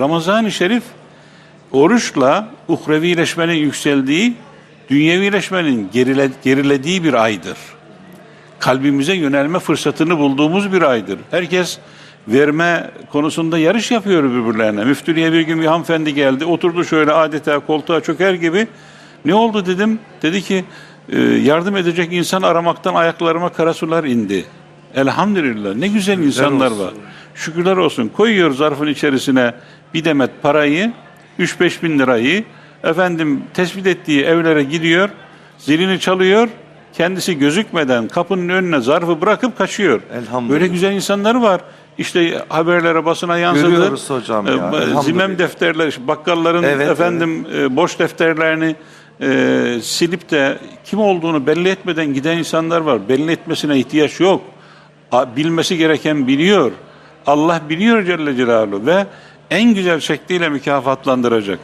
Ramazan-ı Şerif oruçla uhrevileşmenin yükseldiği, dünyevileşmenin gerile, gerilediği bir aydır. Kalbimize yönelme fırsatını bulduğumuz bir aydır. Herkes verme konusunda yarış yapıyor birbirlerine. Müftülüğe bir gün bir hanımefendi geldi, oturdu şöyle adeta koltuğa çöker gibi. Ne oldu dedim. Dedi ki "E, yardım edecek insan aramaktan ayaklarıma kara sular indi. Elhamdülillah ne güzel insanlar olsun. var. Şükürler olsun. Koyuyor zarfın içerisine bir demet parayı, 3-5 bin lirayı. Efendim tespit ettiği evlere gidiyor, zilini çalıyor. Kendisi gözükmeden kapının önüne zarfı bırakıp kaçıyor. Elhamdülillah. Böyle güzel insanlar var. İşte haberlere basına yansıdı. Görüyoruz hocam ya, Ee. Zimem defterler, bakkalların Evet, efendim e, boş defterlerini e, silip de kim olduğunu belli etmeden giden insanlar var. Belli etmesine ihtiyaç yok. Bilmesi gereken biliyor. Allah biliyor Celle Celaluhu ve en güzel şekliyle mükafatlandıracak.